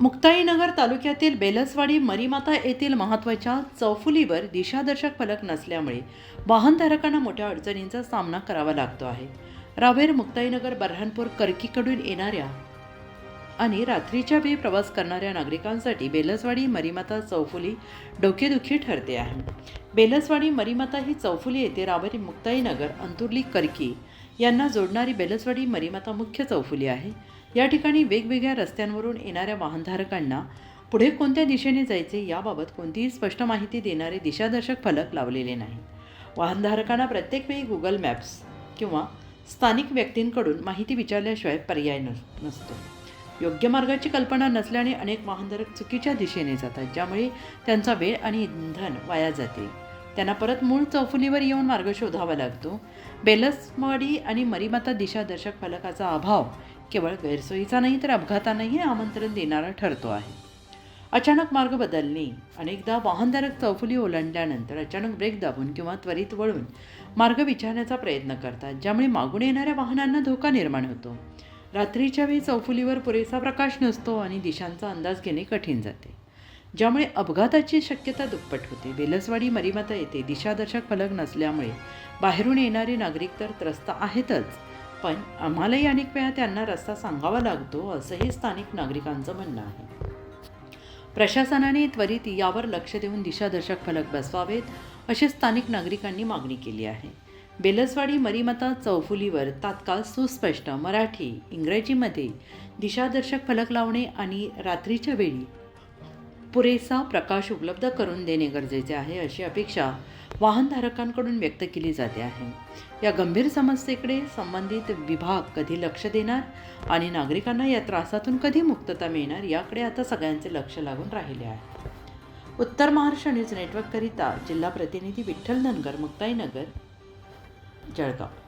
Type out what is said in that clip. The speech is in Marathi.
मुक्ताईनगर तालुक्यातील बेलसवाडी मरीमाता येथील महत्त्वाच्या चौफुलीवर दिशादर्शक फलक नसल्यामुळे वाहनधारकांना मोठ्या अडचणींचा सामना करावा लागतो आहे. रावेर मुक्ताईनगर बऱ्हाणपूर कर्कीकडून येणाऱ्या आणि रात्रीच्या वेळी प्रवास करणाऱ्या नागरिकांसाठी बेलसवाडी मरीमाता चौफुली डोकेदुखी ठरते आहे. बेलसवाडी मरीमाता ही चौफुली येथे रावेरी मुक्ताईनगर अंतुर्ली कर्की यांना जोडणारी बेलसवाडी मरीमाता मुख्य चौफुली आहे. या ठिकाणी वेगवेगळ्या रस्त्यांवरून येणाऱ्या वाहनधारकांना पुढे कोणत्या दिशेने जायचे याबाबत कोणतीही स्पष्ट माहिती देणारे दिशादर्शक फलक लावलेले नाही वाहनधारकांना प्रत्येक वेळी गुगल मॅप्स किंवा स्थानिक व्यक्तींकडून माहिती विचारल्याशिवाय पर्याय नस नसतो. योग्य मार्गाची कल्पना नसल्याने अनेक वाहनधारक चुकीच्या दिशेने जातात ज्यामुळे त्यांचा वेळ आणि इंधन वाया जाते. त्यांना परत मूळ चौफुलीवर येऊन मार्ग शोधावा लागतो. बेलसवाडी आणि मरीमाता दिशादर्शक फलकाचा अभाव केवळ गैरसोयीचा नाही तर अपघातांनाही आमंत्रण देणारा ठरतो आहे. अचानक मार्ग बदलणे अनेकदा वाहनधारक चौफुली ओलांडल्यानंतर अचानक ब्रेक दाबून किंवा त्वरित वळून मार्ग विचारण्याचा प्रयत्न करतात ज्यामुळे मागून येणाऱ्या वाहनांना धोका निर्माण होतो. रात्रीच्या वेळी चौफुलीवर पुरेसा प्रकाश नसतो आणि दिशांचा अंदाज घेणे कठीण जाते. ज्यामुळे अपघाताची शक्यता दुप्पट होते. बेलसवाडी मरीमाता येथे दिशादर्शक फलक नसल्यामुळे बाहेरून येणारे नागरिक तर त्रस्त आहेतच पण आम्हालाही अनेक वेळा त्यांना रस्ता सांगावा लागतो असंही स्थानिक नागरिकांचं म्हणणं आहे. प्रशासनाने त्वरित यावर लक्ष देऊन दिशादर्शक फलक बसवावेत अशी स्थानिक नागरिकांनी मागणी केली आहे. बेलसवाडी मरीमता चौफुलीवर तात्काळ सुस्पष्ट मराठी इंग्रजीमध्ये दिशादर्शक फलक लावणे आणि रात्रीच्या वेळी पुरेसा प्रकाश उपलब्ध करून देणे गरजेचे आहे अशी अपेक्षा वाहनधारकांकडून व्यक्त केली जाते आहे. या गंभीर समस्येकडे संबंधित विभाग कधी लक्ष देणार आणि नागरिकांना या त्रासातून कधी मुक्तता मिळणार याकडे आता सगळ्यांचे लक्ष लागून राहिले आहे. उत्तर महाराष्ट्र न्यूज नेटवर्ककरिता जिल्हा प्रतिनिधी विठ्ठल धनगर मुक्ताईनगर जळगाव.